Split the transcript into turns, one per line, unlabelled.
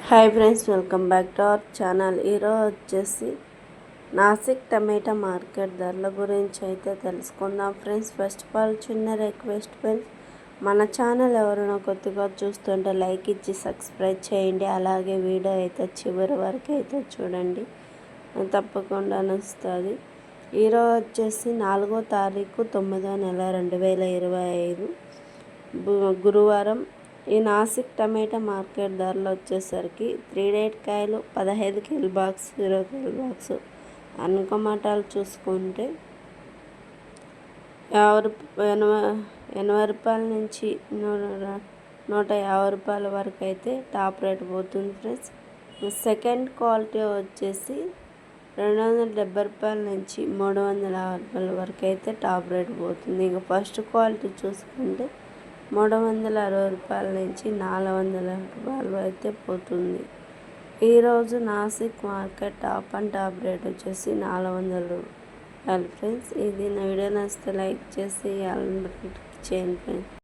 Hi friends welcome back to our channel. ఈరోజు వచ్చేసి నాసిక్ టమాటా market ధరల గురించి అయితే తెలుసుకుందాం ఫ్రెండ్స్. ఫస్ట్ ఆఫ్ ఆల్ చిన్న రిక్వెస్ట్ ఫ్రెండ్స్ మన ఛానల్ ఎవరైనా కొద్దిగా చూస్తుంటే లైక్ ఇచ్చి సబ్స్క్రైబ్ చేయండి. అలాగే వీడియో అయితే చివరి వరకు అయితే చూడండి. తప్పకుండా నచ్చుతుంది. ఈరోజు వచ్చేసి నాలుగో తారీఖు తొమ్మిదో నెల రెండు వేల ఇరవై ఐదు. గురువారం ఈ నాసిక్ టమాటా మార్కెట్ ధరలు వచ్చేసరికి త్రీ డేట్ కాయలు పదహైదు కిలో బాక్స్ ఇరవై కిలో బాక్స్. అనుకమాటాలు చూసుకుంటే యాభై ఎనభై ఎనభై రూపాయల నుంచి నూట యాభై రూపాయల వరకు అయితే టాప్ రేట్ పోతుంది ఫ్రెండ్స్. సెకండ్ క్వాలిటీ వచ్చేసి రెండు వందల డెబ్బై రూపాయల నుంచి మూడు వందల యాభై రూపాయల వరకు అయితే టాప్ రేట్ పోతుంది. ఇంకా ఫస్ట్ క్వాలిటీ చూసుకుంటే మూడు వందల అరవై రూపాయల నుంచి నాలుగు వందల రూపాయలు అయితే పోతుంది. ఈరోజు Nashik market top and top rate వచ్చేసి నాలుగు వందల రూపాయలు. ఫ్రెండ్స్ ఇది నా వీడియో నచ్చితే లైక్ చేసి చేయండి ఫ్రెండ్స్.